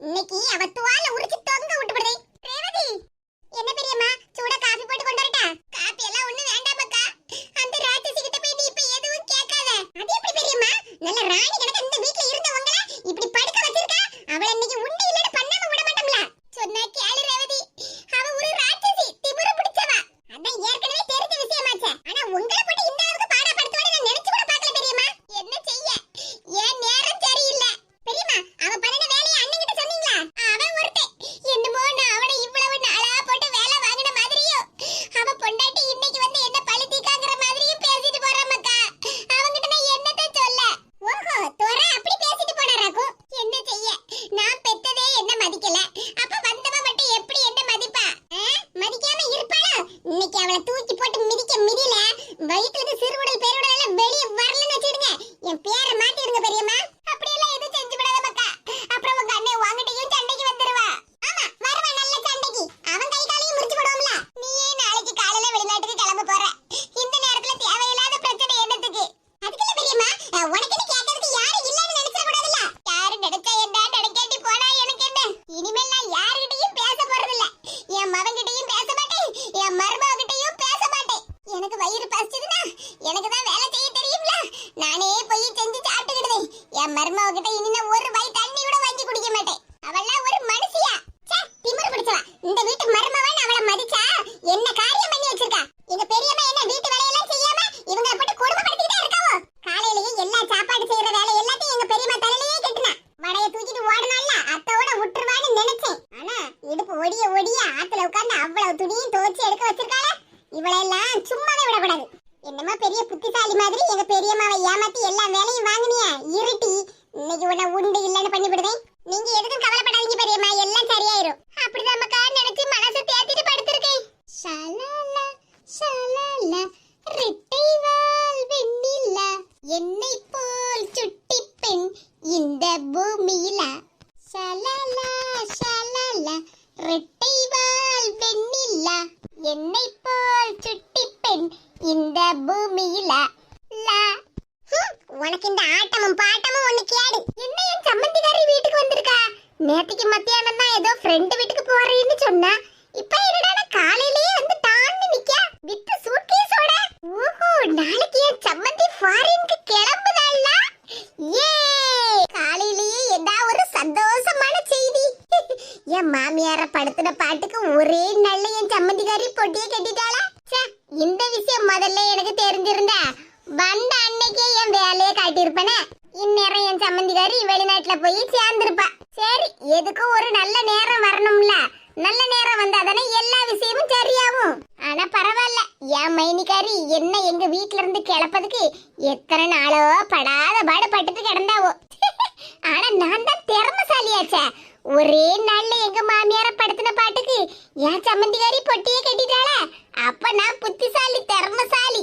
இன்னைக்கு அவ துவால சும்மாவே விடக்கூடாது. என்னமா பெரிய புத்திசாலி மாதிரி எங்க பெரியம்மாவை ஏமாத்தி எல்லா வேலையும் வாங்கினியா இருட்டி. இன்னைக்கு உன உண்டு இல்லன்னு பண்ணி விடுதேன் நீங்க எதுக்கும் கவலைப்படாதீங்க பெரியம்மா எல்லாம் சரியாயிரும். அப்படிதான் மக்கா நினைச்சு மனசை தேத்திட்டு படுத்திருக்கேன். ஷாலால ஷாலால ரெட்டை வால் வெண்ணிலா என்னை போல் சுட்டி பெண் இந்த பூமியில. ஷாலாலா ஷாலாலா ரெட்டை வால் வெண்ணிலா என்னை இந்த பூமியில உனக்கு இந்த ஆட்டமும் பாட்டமும் ஒண்ணு கேடு என்ன என் சம்பந்திகாரி வீட்டுக்கு வந்திருக்கா? நேத்துக்கு மத்தியானம் தான் ஏதோ ஃப்ரெண்டு வீட்டுக்கு போறேன்னு சொன்னா. இப்ப என்னடா காலையிலேயே வந்து டான்னு நிக்க? வித்து சூட்கேஸோட ஓஹோ நாளைக்கு என் சம்பந்தி ஃபாரின்க்கு கிளம்புதால ஏ! காலையிலேயே ஏதா ஒரு சந்தோஷமான செய்தி. என் மாமியார படுத்துன பாட்டுக்கு ஒரே நல்ல விஷயம் முதல்ல எனக்கு தெரிஞ்சிருந்தா. வந்த அன்னைக்கே என் வேலையை காட்டியிருப்பேனே. இந்நேரம் என் சம்மந்திக்காரி வெளிநாட்டுல போய் சேர்ந்திருப்பா. சரி எதுக்கும் ஒரு நல்ல நேரம் வரணும்ல? நல்ல நேரம் வந்தாதானே எல்லா விஷயமும் சரியாகும். ஆனா பரவாயில்ல என் மைனிக்காரி என்ன எங்க வீட்ல இருந்து கிளப்பதுக்கு எத்தனை நாளோ படாத பாடு பட்டுட்டு கிடந்தாவோ. ஆனா நான் தான் திறமசாலியாச்சே. ஒரே நாள்ல எங்க மாமியார படுத்தின பாட்டுக்கு என் சம்மந்திகாரி பொட்டியே கட்டிட்டாள. அப்ப நான் புத்திசாலி தர்மசாலி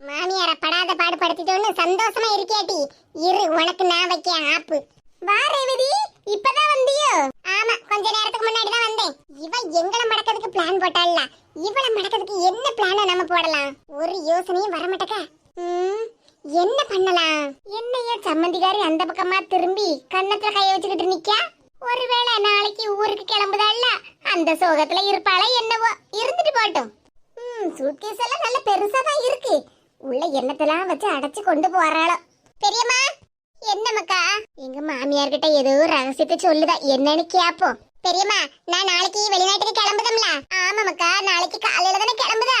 மாமியார படாத பாடு படுத்திட்டோன்னு சந்தோஷமா இருக்கியாட்டி. இரு உனக்கு நான் வைக்க ஆப்பு. வா ரேவதி. இப்பதான் வந்தியோ? ஆமா கொஞ்ச நேரத்துக்கு முன்னாடி தான் வந்தேன். இவ எங்களை மடக்கிறதுக்கு பிளான் போட்டால இவளை மடக்கிறதுக்கு என்ன பிளான நம்ம போடலாம்? ஒரு யோசனையும் வரமாட்டக்கா. ம். என்ன பண்ணலாம்? என்னைய சம்மந்திகாரி அந்த பக்கமா திரும்பி கண்ணத்துல கைய வச்சுக்கிட்டு நிக்கா ஒருவேளை நாளைக்கு ஊருக்கு கிளம்புதால அந்த சோகத்துல இருப்பாளா என்னவோ? இருந்துட்டு போட்டோம் ம் சூட்கேஸ் எல்லாம் நல்ல பெருசா தான் இருக்கு. உள்ள எண்ணத்தெல்லாம் வச்சு அடைச்சு கொண்டு போறாளோ. பெரியம்மா என்னமக்கா எங்க மாமியார்கிட்ட ஏதோ ரகசியத்தை சொல்லுதா? என்னன்னு கேப்போம். பெரியம்மா நான் நாளைக்கு வெளிநாட்டுக்கு கிளம்புதம்ல. ஆமாமக்கா நாளைக்கு காலையில தானே கிளம்புதா?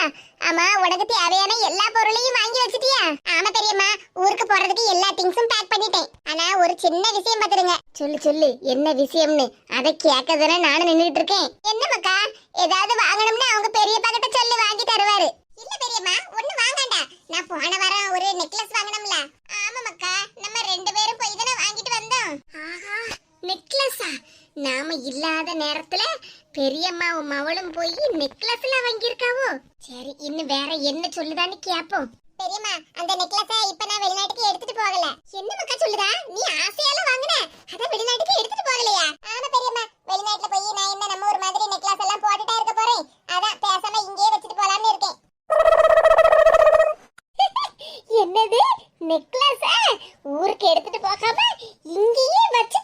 ஆமா உனக்கு தேவையான எல்லா பொருளையும் வாங்கி வச்சிட்டியா? ஆமா பெரியம்மா ஊருக்கு போறதுக்கு எல்லா திங்ஸும் பேக் பண்ணிட்டேன். ஆனா ஒரு சின்ன விஷயம் பாத்துருங்க சொல்லு சொல்லு என்ன விஷயம்னு? அதை கேட்க தானே நானும் நின்றுட்டு இருக்கேன். என்னமாக்கா ஏதாவது வாங்கணும்னா அவங்க பெரிய இல்லாத நேரத்துல பெரியம்மாவும் மவளும் போய் நெக்லஸ் எல்லாம் வாங்கியிருக்காவோ? சரி இன்னும் வேற என்ன சொல்லுதான்னு கேப்போம். பெரியம்மா அந்த நெக்லஸ் இப்ப நான் வெளிநாட்டுக்கு எடுத்துட்டு போகல. என்ன மக்கா சொல்லுதா? நீ ஆசையால வாங்கின. அத வெளிநாட்டுக்கு எடுத்துட்டு போகலையா? ஆமா பெரியம்மா வெளிநாட்டுல போய் நான் என்ன நம்ம ஒரு மாதிரி நெக்லஸ் எல்லாம் போட்டுட்டா இருக்க போறேன்? அதான் பேசாம இங்கேயே வச்சுட்டு போலாம்னு இருக்கேன். என்னது? நெக்லஸ் ஊருக்கு எடுத்துட்டு போகாம இங்கேயே வச்சு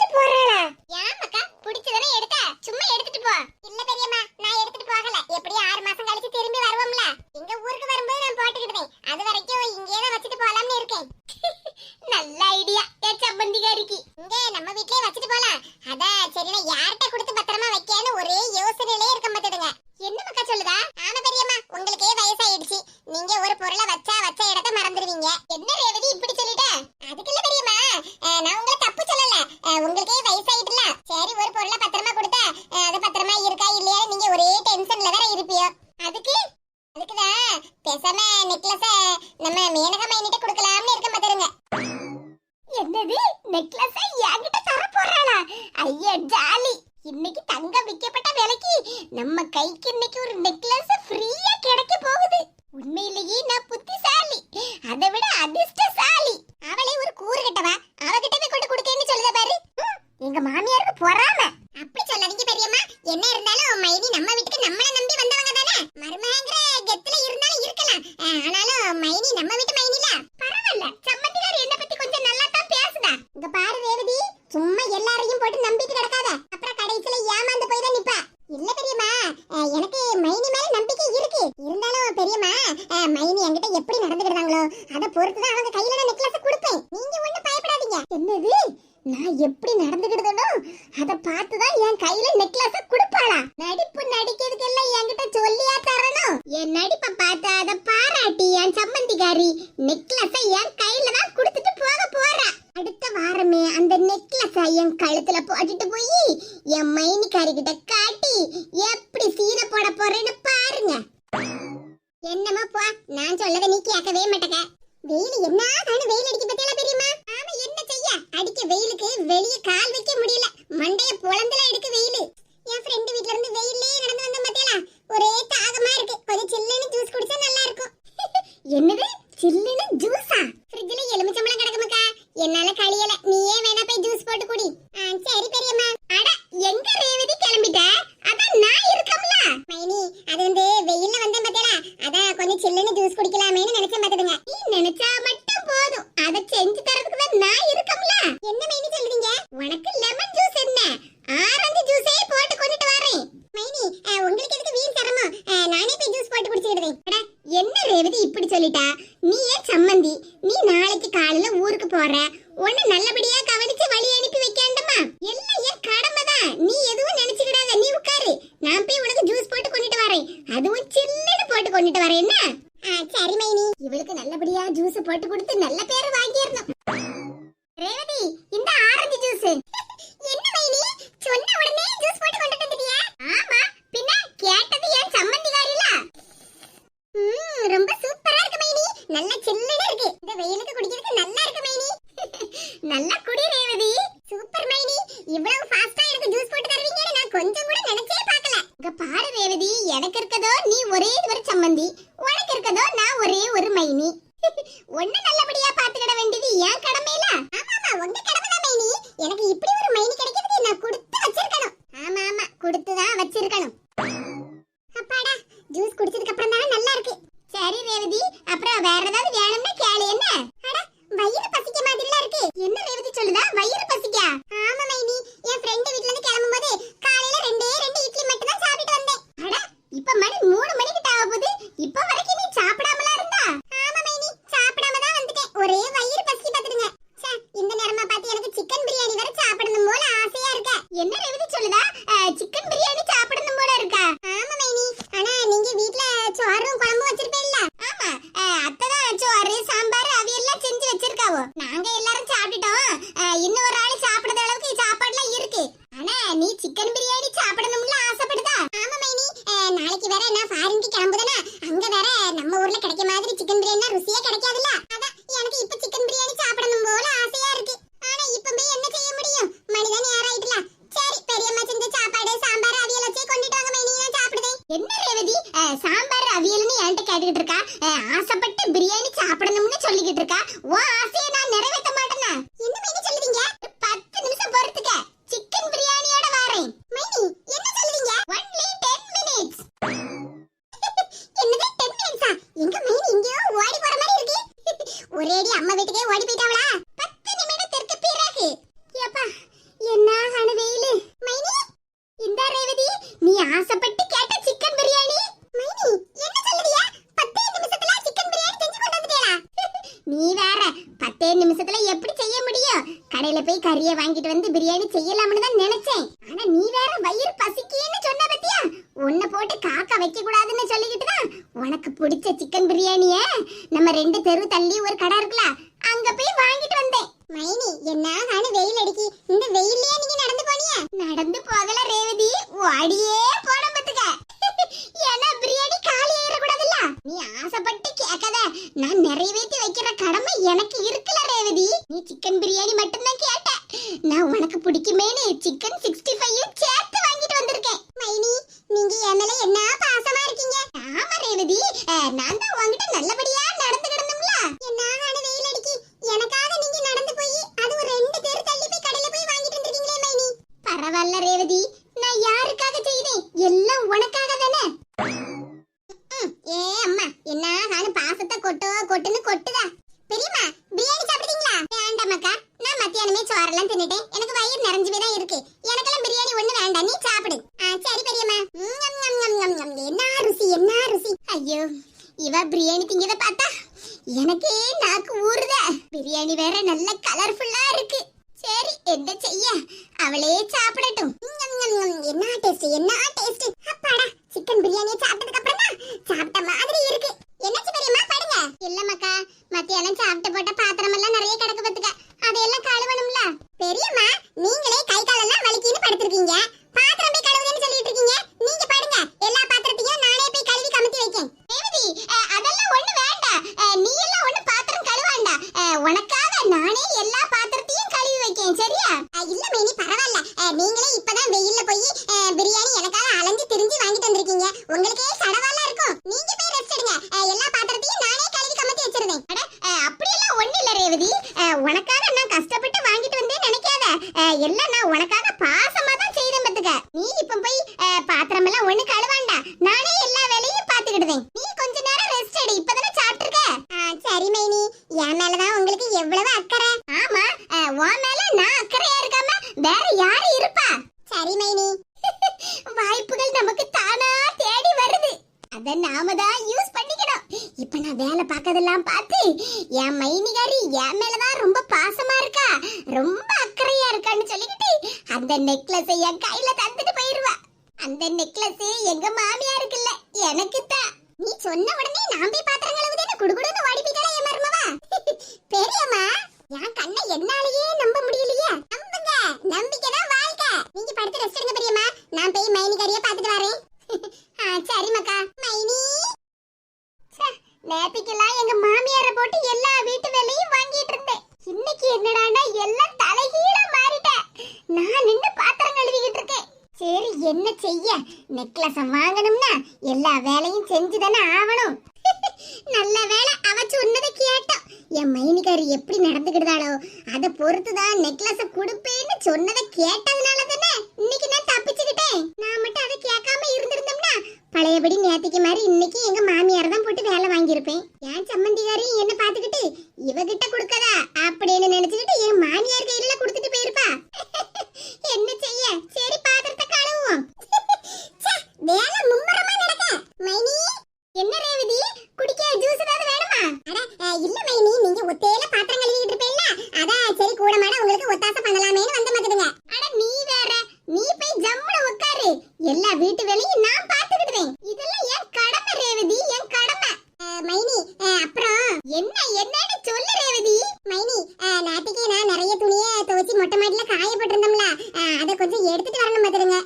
அதுக்கு? அதுக்குதான் பேசாம நெக்லஸ நம்ம மேனகா மைனிட்ட கொடுக்கலாம்னு இருக்க பாத்துருங்க. என்னது? நெக்லஸ என்கிட்ட தர போறானா ஐயா ஜாலி. இன்னைக்கு தங்கம் விற்கப்பட்ட விலைக்கு நம்ம கைக்கு இன்னைக்கு ஒரு நெக்லஸ் ஃப்ரீயா கிடைக்க போகுது. உண்மையிலேயே நான் இங்க பாரு. நான் சொல்லதை நீ கேட்கவே செஞ்சு தரதுக்கு நான் இருக்க ஒரேடி அம்மா வீட்டுக்கே ஓடி போயிட்டாவளா? பத்து நிமிடத்திற்கு பிறகு. ஏப்பா என்ன ஆன வெயிலு? மைனி இந்த ரேவதி நீ ஆசைப்பட்டு கேட்ட சிக்கன் பிரியாணி. மைனி என்ன சொல்லுறியா? பத்தே நிமிஷத்துல சிக்கன் பிரியாணி செஞ்சு கொண்டு வந்துட்டேடா. நீ வேற பத்தே நிமிஷத்துல எப்படி செய்ய முடியும்? கடையில போய் கறியை வாங்கிட்டு வந்து பிரியாணி செய்யலாம்னு தான் நினைச்சேன். அடியே. ஒட்டுதா பெரியம்மா என் மேலதான் உங்களுக்கு எவ்வளவு அக்கறை? ஆமா உன் மேல நான் அக்கறையா இருக்காம வேற யாரு இருப்பா? சரி மைனி. நீங்க படுத்து ரெஸ்ட் எடுங்க பெரியம்மா. நான் போய் மைனி கறிய பாத்துட்டு வரேன். சரி மக்கா. மைனி. நேத்திக்கெல்லாம் எங்க மாமியார போட்டு எல்லா வீட்டு வேலையும் வாங்கிட்டு இருந்தேன். இன்னைக்கு என்னடானா எல்லாம் தலைகீழ மாறிட்டேன் நான் நின்னு பாத்திரம் கழுவிக்கிட்டு இருக்கேன். சரி என்ன செய்ய? நெக்லஸ் வாங்கணும்னா எல்லா வேலையும் செஞ்சு தானே ஆகணும். நல்ல வேலை அவ சொன்னதை கேட்டோம் என் மைனிகாரி எப்படி நடந்துக்கிட்டாளோ அதை பொறுத்துதான் தான் நெக்லஸை கொடுப்பேன்னு சொன்னதை கேட்டா என் சம்மந்திகாரி என்ன பாத்துக்கிட்டு இவகிட்ட கொடுக்கதா அப்படின்னு நினைச்சுக்கிட்டு என் மாமியார் கையில அதை கொஞ்சம் எடுத்துட்டு வரணும் பாத்துருங்க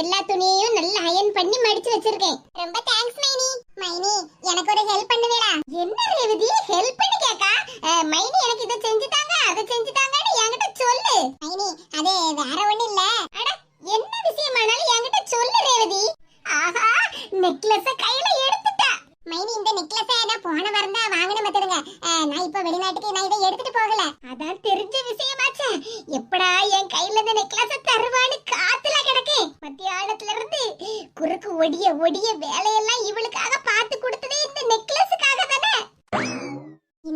எல்லா துணியையும் நல்லா அயன் பண்ணி மடிச்சு வச்சிருக்கேன். ரொம்ப தேங்க்ஸ் மைனி. மைனி எனக்கு ஒரு ஹெல்ப் பண்ணுவேடா என்ன ரேவதி?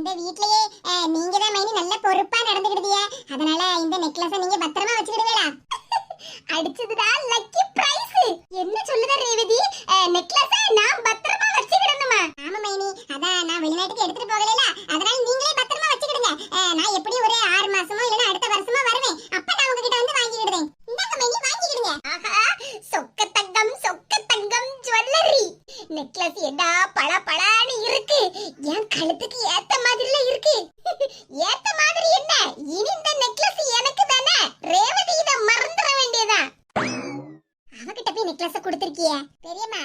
இந்த வீட்லயே நீங்க தான் மைனி நல்ல பொறுப்பா நடந்துக்கிடுதிய அதனால இந்த நெக்லஸ நீங்க பத்திரமா வச்சுக்கிடுவேலா அடிச்சதுதான் லக்கி பிரைஸ் என்ன சொல்லுதா ரேவதி? நெக்லஸ நான் பத்திரமா வச்சுக்கிடணுமா? ஆமா மைனி அதான் நான் வெளிநாட்டுக்கு எடுத்துட்டு போகலைல. அதனால நீங்களே பத்திரமா வச்சுக்கிடுங்க. நான் எப்படி ஒரு ஆறு மாசமோ இல்லனா அடுத்த வருஷமோ வருவேன். அப்ப நான் உங்ககிட்ட வந்து வாங்கிடுவேன் இந்தாங்க மைனி வாங்கிடுங்க சொக்க தங்கம் சொக்க தங்கம் ஜுவல்லரி. நெக்லஸ் என்ன பள பள என் கழுத்துக்கு ஏத்த மாதிரில இருக்கு. ஏத்த மாதிரி என்ன? இனி இந்த நெக்லஸ் எனக்கு தானே? ரேவதி இத மறந்துட வேண்டியதா? அவகிட்ட போய் நெக்லஸ் கொடுத்திருக்கிய. பெரியம்மா